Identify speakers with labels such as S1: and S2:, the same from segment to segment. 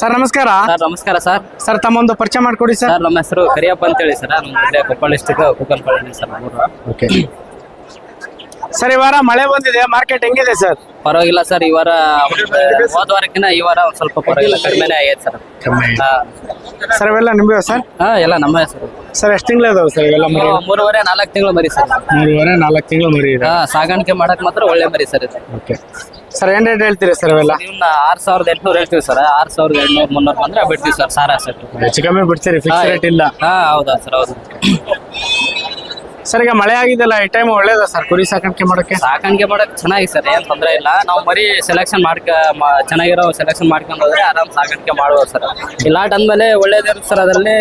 S1: Sir ನಮಸ್ಕಾರ.
S2: Sir ನಮಸ್ಕಾರ sir.
S1: Sir ತಮ್ಮೊಂದು ಪರಿಚಯ ಮಾಡ್ಕೊಡಿ ಸರ್.
S2: ಸರ್ ನಮ್ಮ ಹೆಸರು ಕರಿಯಪ್ಪ ಅಂತ ಹೇಳಿ ಸರ್. ನಮ್ಮ ಜಿಲ್ಲೆ ಕೊಪ್ಪಳ ಡಿಸ್ಟಿಕ್ ಸರ್ ನಮ್ಮೂರು.
S1: ಓಕೆ ಸರ್ ಈ ವಾರ ಮಳೆ ಬಂದಿದೆ. ಮಾರ್ಕೆಟ್ ಹೆಂಗಿದೆ ಸರ್?
S2: ಪರವಾಗಿಲ್ಲ ಸರ್ ಈ ವಾರ ಒಂದು ಹೋದ ವಾರಕ್ಕಿಂತ ಈ ವಾರ ಒಂದ್ ಸ್ವಲ್ಪ ಪರವಾಗಿಲ್ಲ. ಕಡಿಮೆನೇ ಆಗೈತೆ ಸರ್. ಹಾ.
S1: ಸರ್ ಇವೆಲ್ಲ ನಿಮ್ಗೆ ಸರ್?
S2: ಹಾ ಎಲ್ಲ ನಮ್ಮ ಹೆಸರು.
S1: ಸರ್ ಎಷ್ಟು ತಿಂಗಳು ಇದಾವೆ ಸರ್ ಇವೆಲ್ಲ ಮರಿ?
S2: ಮೂರುವರೆ ನಾಲ್ಕು ತಿಂಗಳು ಮರಿ ಸರ್.
S1: ಮೂರುವರೆ ನಾಲ್ಕು ತಿಂಗಳು ಮರಿ ಇದೆ.
S2: ಹಾ ಸಾಗಾಣಿಕೆ ಮಾಡಕ್ ಮಾತ್ರ ಒಳ್ಳೆ ಮರಿ ಸರ್ ಇದು.
S1: ಓಕೆ ಸರ್ ಏನ್ ರೇಟ್ ಹೇಳ್ತೀರಿ ಸರ್ ಇವೆಲ್ಲ?
S2: ಇವನ್ನ ಆರ್ ಸಾವಿರದ ಎಂಟ್ನೂರು ಹೇಳ್ತೀವಿ ಸರ್ ಆರ್ ಸಾವಿರದ ಎಂಟ್ನೂರು ಮುನ್ನೂರು ಬಂದ್ರೆ ಬಿಡ್ತೀವಿ ಸರ್ ಸಾರ. ಸೆಟ್
S1: ಹೆಚ್ಚು ಕಮ್ಮಿ ಬಿಡ್ತೀರಿ ಫಿಕ್ಸ್ ರೇಟ್ ಇಲ್ಲ.
S2: ಹಾ ಹೌದಾ ಸರ್ ಹೌದು.
S1: ಸರ್ ಈಗ ಮಳೆ ಆಗಿದೆಲ್ಲ ಈ ಟೈಮ್ ಒಳ್ಳೇದ ಸರ್ ಕುರಿ ಸಾಕಾಣಿಕೆ ಮಾಡೋಕೆ
S2: ಸಾಕಾಣಿಕೆ ಮಾಡಕ್ ಚೆನ್ನಾಗಿ ಸರ್ ಏನ್ ತೊಂದರೆ ಇಲ್ಲ. ನಾವು ಮರಿ ಸೆಲೆಕ್ಷನ್ ಮಾಡ್ಕ ಮ- ಚೆನ್ನಾಗಿರೋ ಸೆಲೆಕ್ಷನ್ ಮಾಡ್ಕೊಂಡು ಹೋದ್ರೆ ಆರಾಮ್ ಸಾಕಾಣಿಕೆ ಮಾಡ್ಬೋದು ಸರ್. ಇಲ್ಲಾಟ್ ಲಾಟ್ ಅಂದ್ಮೇಲೆ ಒಳ್ಳೇದಿರುತ್ತೆ ಸರ್ ಅದರಲ್ಲಿ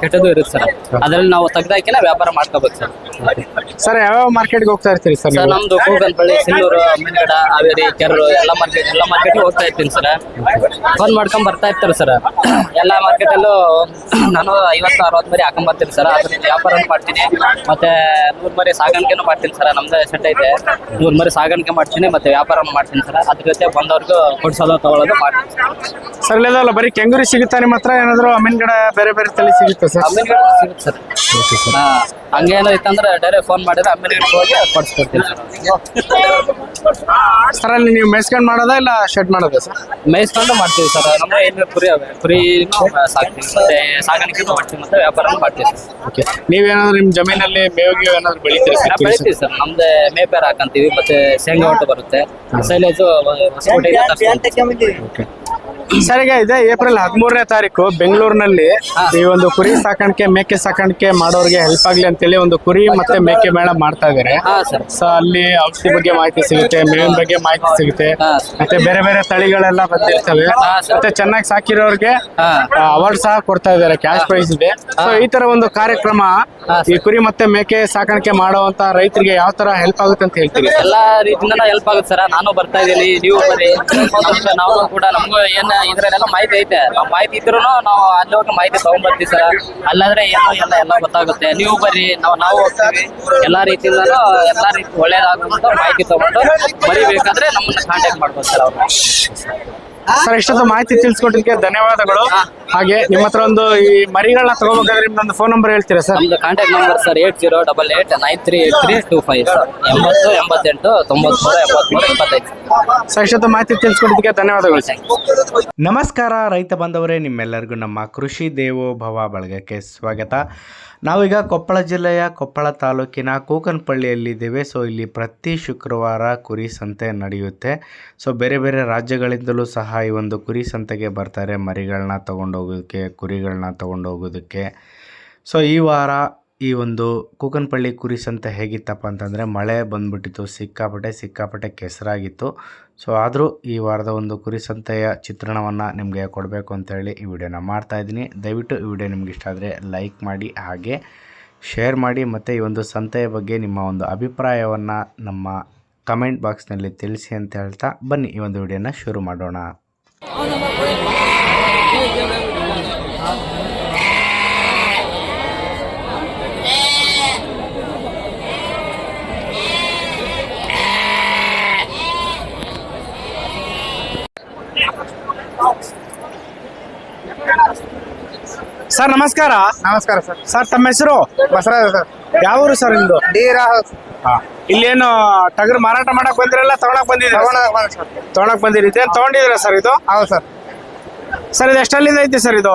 S2: ಕೆಟ್ಟದ್ದು ಇರುತ್ತೆ ಸರ್. ಅದ್ರಲ್ಲಿ ನಾವು ತೆಗ್ದಾಕಿನ ವ್ಯಾಪಾರ ಮಾಡ್ಕೋಬೇಕು ಸರ್.
S1: ಸರ್ ಯಾವ್ಯಾವ ಮಾರ್ಕೆಟ್ಗೆ ಹೋಗ್ತಾ ಇರ್ತೀರಿ ಸರ್
S2: ಸರ್
S1: ನೀವು?
S2: ನಮ್ದು ಕೂಗನಪಳ್ಳಿ ಸಿಲ್ಲೂರು ಮೇಲ್ಗಡ ಹಾವೇರಿ ಕೆರೂರು ಎಲ್ಲ ಮಾರ್ಕೆಟ್ ಎಲ್ಲ ಮಾರ್ಕೆಟ್ ಹೋಗ್ತಾ ಇರ್ತೀನಿ ಸರ್. ಫೋನ್ ಮಾಡ್ಕೊಂಡ್ ಬರ್ತಾ ಇರ್ತಾರೆ ಸರ್. ಎಲ್ಲ ಮಾರ್ಕೆಟಲ್ಲೂ ನಾನು ಐವತ್ತು ಅರವತ್ತು ಮರಿ ಹಾಕೊಂಡ್ ಬರ್ತೀನಿ ಸರ್. ಅದ್ರ ವ್ಯಾಪಾರ ಮಾಡ್ತೀನಿ. ಮತ್ತೆ ನೂರ್ ಮರಿ ಸಾಗಾಣಿಕೆನೂ ಮಾಡ್ತೀನಿ ಸರ್. ನಮ್ದು ಸೆಟ್ ಐತೆ. ನೂರ್ ಮರಿ ಸಾಗಾಣಿಕೆ ಮಾಡ್ತೀನಿ ಮತ್ತೆ ವ್ಯಾಪಾರ ಮಾಡ್ತೀನಿ ಸರ್. ಅದ್ರ ಜೊತೆ ಬಂದವ್ರಿಗೂ ಕೊಡ್ಸೋದು ತಗೊಳ್ಳೋದು ಮಾಡ್ತೀನಿ ಸರ್.
S1: ಇಲ್ಲ ಇಲ್ಲದಲ್ಲ ಬರೀ ಕೆಂಗೂರಿ ಸಿಗುತ್ತಾ ನಿಮ್ಮ ಹತ್ರ? ಏನಾದ್ರು ಅಮೀನ್ಗಡ ಬೇರೆ ಬೇರೆ ತಲೆ ಸಿಗುತ್ತೆ ಸರ್?
S2: ಆಮೇಲೆ ಸಿಗುತ್ತೆ ಸರ್. ಹಾ. ಹಂಗೇನೋ ಇತ್ತಂದ್ರೆ ಡೈರೆಕ್ಟ್ ಫೋನ್ ಮಾಡಿದ್ರೆ ಆಮೇಲೆ ಹೋಗಿ ಕೊಡ್ಸ್ಕೊಡ್ತೀನಿ ಸರ್
S1: ಸರ್ ಅಲ್ಲಿ ನೀವು ಮೇಯ್ಸ್ಕೊಂಡು ಮಾಡೋದಾ ಇಲ್ಲ ಶೆಡ್ ಮಾಡೋದಾ ಸರ್
S2: ಮೇಯ್ಸ್ಕೊಂಡು ಮಾಡ್ತೀವಿ ಸರ್ ನಮ್ಮ ಏನು ಕುರಿ ಅವೆ. ಕುರಿ ಸಾಕ್ತೀವಿ. ಮತ್ತೆ ಸಾಗಾಣಿಕೆ ಮಾಡ್ತೀವಿ. ಮತ್ತೆ ವ್ಯಾಪಾರ ಮಾಡ್ತೀವಿ ಸರ್
S1: ಓಕೆ ನೀವೇನಾದ್ರೂ ನಿಮ್ಮ ಜಮೀನಲ್ಲಿ ಮೇವಿಗೆ ಏನಾದ್ರು ಬೆಳಿತೀರಿ ಸರ್
S2: ಬೆಳಿತೀವಿ ಸರ್ ನಮ್ದು ಮೇಪೇರ್ ಹಾಕಂತೀವಿ. ಮತ್ತೆ ಶೇಂಗಾ ಒಟ್ಟು ಬರುತ್ತೆ. ಸೈಲೇಜು
S1: ಈಗ ಇದೆ. ಏಪ್ರಿಲ್ ಹದಿಮೂರನೇ ತಾರೀಕು ಬೆಂಗಳೂರಿನಲ್ಲಿ ಈ ಒಂದು ಕುರಿ ಸಾಕಾಣಿಕೆ ಮೇಕೆ ಸಾಕಾಣಿಕೆ ಮಾಡೋರಿಗೆ ಹೆಲ್ಪ್ ಆಗ್ಲಿ ಅಂತೇಳಿ ಒಂದು ಕುರಿ ಮತ್ತೆ ಮೇಕೆ ಮೇಳ ಮಾಡ್ತಾ ಇದಾರೆ. ಸೊ ಅಲ್ಲಿ ಔಷಧಿ ಬಗ್ಗೆ ಮಾಹಿತಿ ಸಿಗುತ್ತೆ ಮೇವಿನ ಬಗ್ಗೆ ಮಾಹಿತಿ ಸಿಗುತ್ತೆ. ಮತ್ತೆ ಬೇರೆ ಬೇರೆ ತಳಿಗಳೆಲ್ಲ ಬಂದಿರ್ತವೆ. ಮತ್ತೆ ಚೆನ್ನಾಗಿ ಸಾಕಿರೋರಿಗೆ ಅವಾರ್ಡ್ ಸಹ ಕೊಡ್ತಾ ಇದ್ದಾರೆ ಕ್ಯಾಶ್ ಪ್ರೈಸ್ ಇದೆ. ಸೊ ಈ ತರ ಒಂದು ಕಾರ್ಯಕ್ರಮ ಈ ಕುರಿ ಮತ್ತೆ ಮೇಕೆ ಸಾಕಾಣಿಕೆ ಮಾಡುವಂತ ರೈತರಿಗೆ ಯಾವ ತರ ಹೆಲ್ಪ್ ಆಗುತ್ತೆ ಅಂತ ಹೇಳ್ತೀವಿ
S2: ಎಲ್ಲಾ ರೀತಿಯಿಂದ ಹೆಲ್ಪ್ ಆಗುತ್ತೆ ಸರ್. ನಾನು ಬರ್ತಾ ಇದ್ದೀನಿ ನೀವು ಬರ್ರಿ. ನಾವು ಕೂಡ ನಮಗೂ ಏನ್ ಇದ್ರಲ್ಲೆಲ್ಲ ಮಾಹಿತಿ ಐತೆ. ನಾವು ಮಾಹಿತಿ ಇದ್ರು ನಾವು ಅಲ್ಲಿ ಹೋಗಿ ಮಾಹಿತಿ ತಗೊಂಡ್ಬರ್ತೀವಿ ಸರ್. ಅಲ್ಲಾದ್ರೆ ಏನೋ ಎಲ್ಲ ಎಲ್ಲ ಗೊತ್ತಾಗುತ್ತೆ. ನೀವು ಬರ್ರಿ. ನಾವು ನಾವು ಹೋಗ್ತೀವಿ. ಎಲ್ಲಾ ರೀತಿಯಿಂದ ಎಲ್ಲಾ ರೀತಿ ಒಳ್ಳೇದಾಗುವಂತ ಮಾಹಿತಿ ತಗೊಂಡು ಬರಿಬೇಕಾದ್ರೆ ನಮ್ಮನ್ನ ಕಾಂಟ್ಯಾಕ್ಟ್ ಮಾಡ್ಬೋದು ಸರ್ ಅವ್ರು.
S1: ಸರ್ ಇಷ್ಟೊಂದು ಮಾಹಿತಿ ತಿಳಿಸ್ಕೊಟ್ಟಿದ್ದಕ್ಕೆ ಧನ್ಯವಾದಗಳು. ಹಾಗೆ ನಿಮ್ಮ ಹತ್ರ ಒಂದು ಈ ಮರಿಗಳನ್ನ ತಗೋಬೇಕಾದ್ರೆ ನಿಮ್ದೊಂದು ಫೋನ್ ನಂಬರ್ ಹೇಳ್ತೀರಾ ಸರ್?
S2: ನಮ್ದು contact number sir eight zero double eight nine three eight three two five sir. ಎಂಬತ್ತು ಎಂಬತ್ತೆಂಟು ತೊಂಬತ್ಮೂರು ಎಂಬತ್ತ್ಮೂರು ಇಪ್ಪತ್ತೈದು
S1: ಸರ್. ಇಷ್ಟೊಂದು ಮಾಹಿತಿ ತಿಳಿಸ್ಕೊಟ್ಟಿದ್ದಕ್ಕೆ ಧನ್ಯವಾದಗಳು ಸರ್.
S3: ನಮಸ್ಕಾರ ರೈತ ಬಾಂಧವರೇ ನಿಮ್ಮೆಲ್ಲರಿಗೂ ನಮ್ಮ ಕೃಷಿ ದೇವೋಭವ ಬಳಗಕ್ಕೆ ಸ್ವಾಗತ. ನಾವೀಗ ಕೊಪ್ಪಳ ಜಿಲ್ಲೆಯ ಕೊಪ್ಪಳ ತಾಲೂಕಿನ ಕೂಕನಪಳ್ಳಿಯಲ್ಲಿದ್ದೇವೆ. ಸೊ, ಇಲ್ಲಿ ಪ್ರತಿ ಶುಕ್ರವಾರ ಕುರಿ ಸಂತೆ ನಡೆಯುತ್ತೆ. ಸೊ, ಬೇರೆ ಬೇರೆ ರಾಜ್ಯಗಳಿಂದಲೂ ಸಹ ಈ ಒಂದು ಕುರಿ ಸಂತೆಗೆ ಬರ್ತಾರೆ. ಮರಿಗಳನ್ನ ತೊಗೊಂಡೋಗೋದಕ್ಕೆ, ಕುರಿಗಳನ್ನ ತೊಗೊಂಡೋಗೋದಕ್ಕೆ. ಸೊ, ಈ ವಾರ ಈ ಒಂದು ಕೂಕನಪಳ್ಳಿ ಕುರಿ ಸಂತೆ ಹೇಗಿತ್ತಪ್ಪ ಅಂತಂದರೆ ಮಳೆ ಬಂದ್ಬಿಟ್ಟಿತ್ತು, ಸಿಕ್ಕಾಪಟ್ಟೆ ಸಿಕ್ಕಾಪಟ್ಟೆ ಕೆಸರಾಗಿತ್ತು. ಸೊ ಆದರೂ ಈ ವಾರದ ಒಂದು ಕುರಿ ಸಂತೆಯ ಚಿತ್ರಣವನ್ನು ನಿಮಗೆ ಕೊಡಬೇಕು ಅಂತೇಳಿ ಈ ವಿಡಿಯೋನ ಮಾಡ್ತಾಯಿದ್ದೀನಿ ದಯವಿಟ್ಟು ಈ ವಿಡಿಯೋ ನಿಮ್ಗೆ ಇಷ್ಟ ಆದರೆ ಲೈಕ್ ಮಾಡಿ, ಹಾಗೆ ಶೇರ್ ಮಾಡಿ, ಮತ್ತು ಈ ಒಂದು ಸಂತೆಯ ಬಗ್ಗೆ ನಿಮ್ಮ ಒಂದು ಅಭಿಪ್ರಾಯವನ್ನು ನಮ್ಮ ಕಮೆಂಟ್ ಬಾಕ್ಸ್ನಲ್ಲಿ ತಿಳಿಸಿ ಅಂತ ಹೇಳ್ತಾ ಬನ್ನಿ. ಈ ಒಂದು ವಿಡಿಯೋನ ಶುರು ಮಾಡೋಣ.
S1: ಸರ್ ನಮಸ್ಕಾರ.
S4: ನಮಸ್ಕಾರ ಸರ್.
S1: ಸರ್ ತಮ್ಮ ಹೆಸರು?
S4: ಬಸರಾಜ ಸರ್.
S1: ಯಾವ ಊರು ಸರ್ ನಿಮ್ದು?
S4: ಡೀರಾ
S1: ಇಲ್ಲೇನು ಟಗರು ಮಾರಾಟ ಮಾಡಕ್ ಬಂದಿರಲ್ಲ ತಗೊಳಕ್ ಬಂದಿದ್ದೀರಾ
S4: ತಗೊಂಡ ಬಂದ ಸರ್.
S1: ತಗೊಳಕ್ ಬಂದಿರಿ. ಏನ್ ತಗೊಂಡಿದ್ದೀರಾ ಸರ್ ಇದು?
S4: ಹೌದು ಸರ್.
S1: ಸರ್ ಇದು ಎಷ್ಟಲ್ಲಿಂದ ಐತಿ ಸರ್ ಇದು?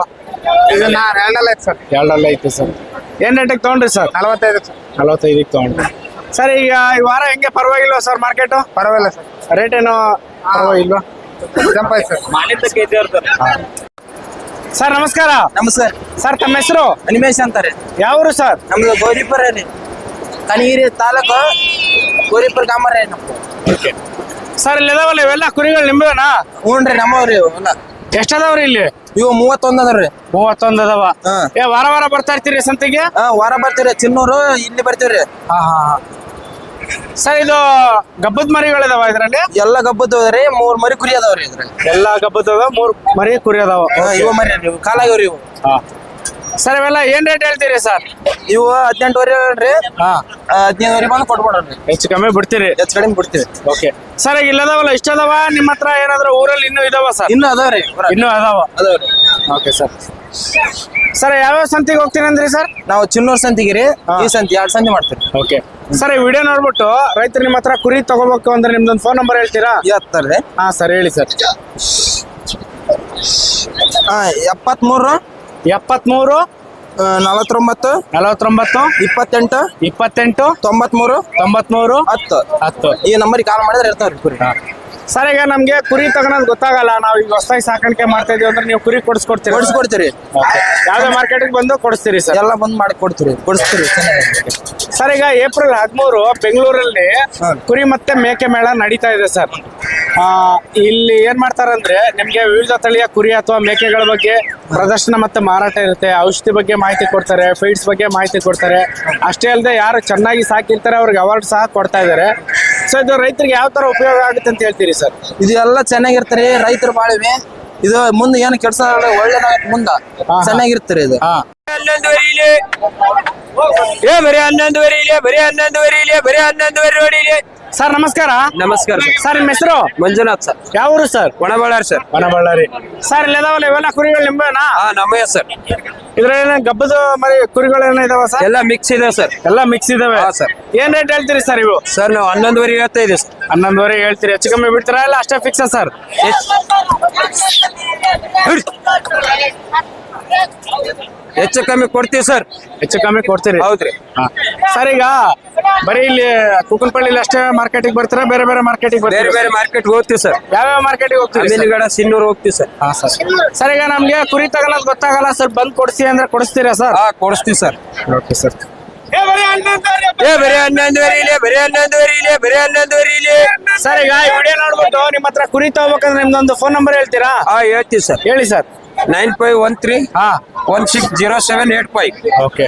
S4: ಇದು ನಾ ಎರಡಲ್ಲ ಐತೆ ಸರ್.
S1: ಎರಡಲ್ಲ ಐತಿ ಸರ್. ಏನ್ ರೇಟಿಗೆ ತಗೊಂಡ್ರಿ ಸರ್?
S4: ನಲವತ್ತೈದು ಸರ್.
S1: ನಲವತ್ತೈದಕ್ಕೆ ತಗೊಂಡ್ರಿ. ಸರ್ ಈಗ ಈ ವಾರ ಹೆಂಗೆ ಪರವಾಗಿಲ್ವ ಸರ್ ಮಾರ್ಕೆಟು?
S4: ಪರವಾಗಿಲ್ಲ ಸರ್.
S1: ರೇಟ್ ಏನು ಪರವಾಗಿಲ್ವಾ?
S4: Jump sir.
S1: ಸರ್ ನಮಸ್ಕಾರ.
S5: ನಮಸ್ಕಾರ
S1: ಸರ್ ತಮ್ಮ ಹೆಸರು?
S5: ಅನಿಮೇಶ್ ಅಂತಾರೆ.
S1: ಯಾವ ಊರು ಸರ್?
S5: ನಮ್ದು ಗೌರಿಪುರ ರೀ. ಕನಗಿರಿ ತಾಲೂಕು ಗೌರಿಪುರ ಗ್ರಾಮ ರೀ ನಮ್ದು
S1: ಸರ್ ಇಲ್ಲಿ ಇದಾವಲ್ಲ ಇವೆಲ್ಲ ಕುರಿಗಳು ನಿಮ್ದೇನಾ?
S5: ಹ್ಞೂ ರೀ ನಮ್ಮವ್ರಿ ಎಷ್ಟ್
S1: ಅದಾವ್ರಿ ಇಲ್ಲಿ?
S5: ಇವು ಮೂವತ್ತೊಂದು ಅದಾವ್ರಿ
S1: ಮೂವತ್ತೊಂದು ಅದಾವ. ಏ ವಾರ ವಾರ ಬರ್ತಾ ಇರ್ತೀರಿ ಸಂತೆಗೆ?
S5: ಹಾ ವಾರ ಬರ್ತೀರಿ ಚಿನ್ನೂರು ಇಲ್ಲಿ ಬರ್ತೀವ್ರಿ.
S1: ಹಾ ಹಾ. ಸರ್ ಇದು ಗಬ್ಬದ ಮರಿಗಳಿದಾವ ಇದ್ರಲ್ಲಿ?
S5: ಎಲ್ಲ ಗಬ್ಬದ್ದು ಹೋದ್ರಿ ಮೂರ್ ಮರಿ ಕುರಿ ಅದಾವ್ರಿ ಇದ್ರಲ್ಲಿ.
S1: ಎಲ್ಲಾ ಗಬ್ಬದ ಮೂರ್ ಮರಿ ಕುರಿ ಅದಾವ.
S5: ಹಾ, ಇವ ಮರಿ ನೀವು ಇವು. ಕಾಲಾಗಿವ್ರಿ ಇವು.
S1: ಸರ್ ಇವೆಲ್ಲ ಏನ್ ರೇಟ್ ಹೇಳ್ತೀರಿ ಸರ್?
S5: ಇವು ಹದಿನೆಂಟುವರೆ ಹೇಳ್ರಿ
S1: ಹಾ.
S5: ಹದಿನೈದುವರೆ ಬಂದು ಕೊಟ್ಬಿಡ್ರಿ
S1: ಹೆಚ್ಚು ಕಮ್ಮಿ ಬಿಡ್ತೀರಿ?
S5: ಹೆಚ್ಚು ಕಡಿಮೆ ಬಿಡ್ತೀವಿ.
S1: ಓಕೆ ಸರ್ ಈಗ ಇಲ್ಲದವಲ್ಲ ಇಷ್ಟ ಅದಾವ? ನಿಮ್ಮ ಹತ್ರ ಏನಾದ್ರು ಊರಲ್ಲಿ ಇನ್ನೂ ಇದಾವ ಸರ್?
S5: ಇನ್ನೂ ಅದಾವ್ರಿ
S1: ಇನ್ನೂ ಅದಾವ?
S5: ಅದಾವ್ರಿ.
S1: Okay sir. ಸರ್ ಯಾವ್ಯಾವ ಸಂತಿಗೆ ಹೋಗ್ತೀನಿ ಅಂದ್ರಿ ಸರ್?
S5: ನಾವು ಚಿನ್ನೂರ್ ಸಂತಿಗೆ ರೀ. ಈ ಸಂತಿ ಎರಡ್ ಸಂತಿ ಮಾಡ್ತೀವಿ.
S1: ಓಕೆ. ಸರ್ ಈ ವಿಡಿಯೋ ನೋಡ್ಬಿಟ್ಟು ರೈತರು ನಿಮ್ಮ ಹತ್ರ ಕುರಿ ತಗೋಬೇಕು ಅಂದ್ರೆ ನಿಮ್ದೊಂದು ಫೋನ್ ನಂಬರ್ ಹೇಳ್ತೀರಾ?
S5: ಇವತ್ತಲ್ರಿ
S1: ಹಾ ಸರ್ ಹೇಳಿ ಸರ್.
S5: ಹಾ ಎಪ್ಪತ್ಮೂರು
S1: ಎಪ್ಪತ್ಮೂರು
S5: ನಲವತ್ತೊಂಬತ್ತು
S1: ನಲವತ್ತೊಂಬತ್ತು
S5: ಇಪ್ಪತ್ತೆಂಟು
S1: ಇಪ್ಪತ್ತೆಂಟು
S5: ತೊಂಬತ್ಮೂರು
S1: ತೊಂಬತ್ಮೂರು
S5: ಹತ್ತು.
S1: ಹತ್ತು.
S5: ಈ ನಂಬರಿಗೆ ಕಾಲ್ ಮಾಡಿದ್ರೆ ಇರ್ತಾವ್ರಿ ಕುರಿ.
S1: ಸರ್ ಈಗ ನಮ್ಗೆ ಕುರಿ ತಗೊಳೋದು ಗೊತ್ತಾಗಲ್ಲ. ನಾವು ಈಗ ಹೊಸದಾಗಿ ಸಾಕಾಣಿಕೆ ಮಾಡ್ತಾ ಇದೀವಿ ಅಂದ್ರೆ ನೀವು ಕುರಿ ಕೊಡಿಸ್ಕೊಡ್ತೀರಿ?
S5: ಕೊಡಿಸ್ಕೊಡ್ತೀರಿ.
S1: ಯಾವ್ದೇ ಮಾರ್ಕೆಟಿಗೆ ಬಂದು ಕೊಡಿಸ್ತೀರಿ ಸರ್?
S5: ಎಲ್ಲ ಬಂದ್ ಮಾಡಿ ಕೊಡ್ತೀರಿ. ಕೊಡಿಸ್ತೀರಿ.
S1: ಸರ್ ಈಗ ಏಪ್ರಿಲ್ ಹದಿಮೂರು ಬೆಂಗಳೂರಲ್ಲಿ ಕುರಿ ಮತ್ತೆ ಮೇಕೆ ಮೇಳ ನಡೀತಾ ಇದೆ ಸರ್. ಆ, ಇಲ್ಲಿ ಏನ್ ಮಾಡ್ತಾರಂದ್ರೆ ನಿಮ್ಗೆ ವಿವಿಧ ತಳಿಯ ಕುರಿ ಅಥವಾ ಮೇಕೆಗಳ ಬಗ್ಗೆ ಪ್ರದರ್ಶನ ಮತ್ತೆ ಮಾರಾಟ ಇರುತ್ತೆ. ಔಷಧಿ ಬಗ್ಗೆ ಮಾಹಿತಿ ಕೊಡ್ತಾರೆ ಫೀಡ್ಸ್ ಬಗ್ಗೆ ಮಾಹಿತಿ ಕೊಡ್ತಾರೆ. ಅಷ್ಟೇ ಅಲ್ಲದೆ ಯಾರು ಚೆನ್ನಾಗಿ ಸಾಕಿರ್ತಾರೆ ಅವ್ರಿಗೆ ಅವಾರ್ಡ್ ಸಹ ಕೊಡ್ತಾ ಇದ್ದಾರೆ ಸೊ ಇದು ರೈತರಿಗೆ ಯಾವ ತರ ಉಪಯೋಗ ಆಗುತ್ತೆ ಅಂತ ಹೇಳ್ತೀರಿ ಸರ್?
S5: ಇದು ಎಲ್ಲ ಚೆನ್ನಾಗಿರ್ತಾರೆ ರೈತರು ಬಾಳಿವೆ ಇದು ಮುಂದೆ ಏನು ಕೆಲಸ ಒಳ್ಳೇದಾಗತ್ತೆ ಮುಂದ ಚೆನ್ನಾಗಿರ್ತಾರೆ ಇದು.
S1: ಹಾ.
S6: ಹನ್ನೊಂದುವರೆ ಇಲ್ಲಿ ಏ ಬರೀ ಹನ್ನೊಂದುವರೆ ಇಲ್ಲಿ ಬರೀ ಹನ್ನೊಂದುವರೆ ಇಲ್ಲಿ ಬರೀ ಹನ್ನೊಂದುವರೆ ನೋಡಿ ಇಲ್ಲಿ
S1: ಸರ್ ನಮಸ್ಕಾರ.
S6: ನಮಸ್ಕಾರ ಸರ್.
S1: ನಿಮ್ಮ ಹೆಸರು?
S6: ಮಂಜುನಾಥ್ ಸರ್.
S1: ಯಾವ ಊರು sir?
S6: Onaballari sir.
S1: Onaballari sir ಇಲ್ಲದಾವಲ್ಲ ಇವೆಲ್ಲ ಕುರಿಗಳು ನಿಂಬೆನಾ?
S6: ಹಾ ನಮ್ಮಯ್ಯ ಸರ್.
S1: ಇದ್ರೇನ ಗಬ್ಬದ ಮರಿ ಕುರಿಗಳು ಏನೋ ಇದಾವ ಸರ್?
S6: ಎಲ್ಲ ಮಿಕ್ಸ್ ಇದೆ ಸರ್.
S1: ಎಲ್ಲ ಮಿಕ್ಸ್ ಇದಾವೆ?
S6: ಹಾ, ಸರ್.
S1: ಏನ್ ರೇಟ್ ಹೇಳ್ತೀರಿ ಸರ್ ಇವು
S6: ಸರ್ ನಾವು ಹನ್ನೊಂದುವರೆ ಹೇಳ್ತಾ ಇದೀವಿ ಸರ್.
S1: ಹನ್ನೊಂದುವರೆ ಹೇಳ್ತೀರಿ. ಹೆಚ್ಚು ಕಮ್ಮಿ ಬಿಡ್ತೀರಾ ಇಲ್ಲ ಅಷ್ಟೇ ಫಿಕ್ಸ್ ಸರ್?
S6: ಹೆಚ್ಚು ಕಮ್ಮಿ ಕೊಡ್ತೀವಿ ಸರ್.
S1: ಹೆಚ್ಚು ಕಮ್ಮಿ ಕೊಡ್ತೀರಿ?
S6: ಹೌದ್ರಿ.
S1: ಹಾ. ಸರ್ ಈಗ ಬರೀ ಇಲ್ಲಿ ಕುಕ್ಕನಪಳ್ಳಿ ಅಷ್ಟೇ ಮಾರ್ಕೆಟಿಗೆ ಬರ್ತೀರಾ? ಬೇರೆ ಬೇರೆ ಮಾರ್ಕೆಟಿಗೆ
S6: ಬೇರೆ
S1: ಬರ್ತೀರಾ?
S6: ಬೇರೆ ಮಾರ್ಕೆಟ್ ಹೋಗ್ತೀವಿ ಸರ್.
S1: ಯಾವ್ಯಾವ ಮಾರ್ಕೆಟಿಗೆ ಮಾರ್ಕೆಟ್ ಸರ್?
S6: ಅಮೀನ್ಗಡ ಸಿನ್ನೂರು ಹೋಗ್ತೀವಿ ಸರ್.
S1: ಹಾ ಸರ್. ಸರ್ ಈಗ ನಮ್ಗೆ ಕುರಿ ತಗೊಳೋದು ಗೊತ್ತಾಗಲ್ಲ ಸರ್. ಬಂದ್ ಕೊಡ್ಸಿ ಅಂದ್ರೆ ಕೊಡಿಸ್ತೀರಾ ಸರ್?
S6: ಹಾ ಕೊಡಿಸ್ತೀವಿ ಸರ್.
S1: Okay sir.
S6: ಏ ಬರೀ ಹನ್ನೊಂದುವರೆ ಇಲ್ಲಿ ಬರೀ ಹನ್ನೊಂದುವರೆ ಇಲ್ಲಿ ಬರೀ ಹನ್ನೊಂದುವರೆ ಇಲ್ಲಿ.
S1: ಸರ್ ಈಗ ಈ ವಿಡಿಯೋ ನೋಡ್ಬಿಟ್ಟು ನಿಮ್ಮ ಹತ್ರ ಕುರಿ ತಗೋಬೇಕಂದ್ರೆ ನಿಮ್ದೊಂದು ಫೋನ್ ನಂಬರ್ ಹೇಳ್ತೀರಾ?
S6: ಹಾ ಹೇಳ್ತೀವಿ ಸರ್.
S1: ಹೇಳಿ sir.
S6: Nine five one three
S1: ಹಾ.
S6: One six zero seven eight five.
S1: Okay.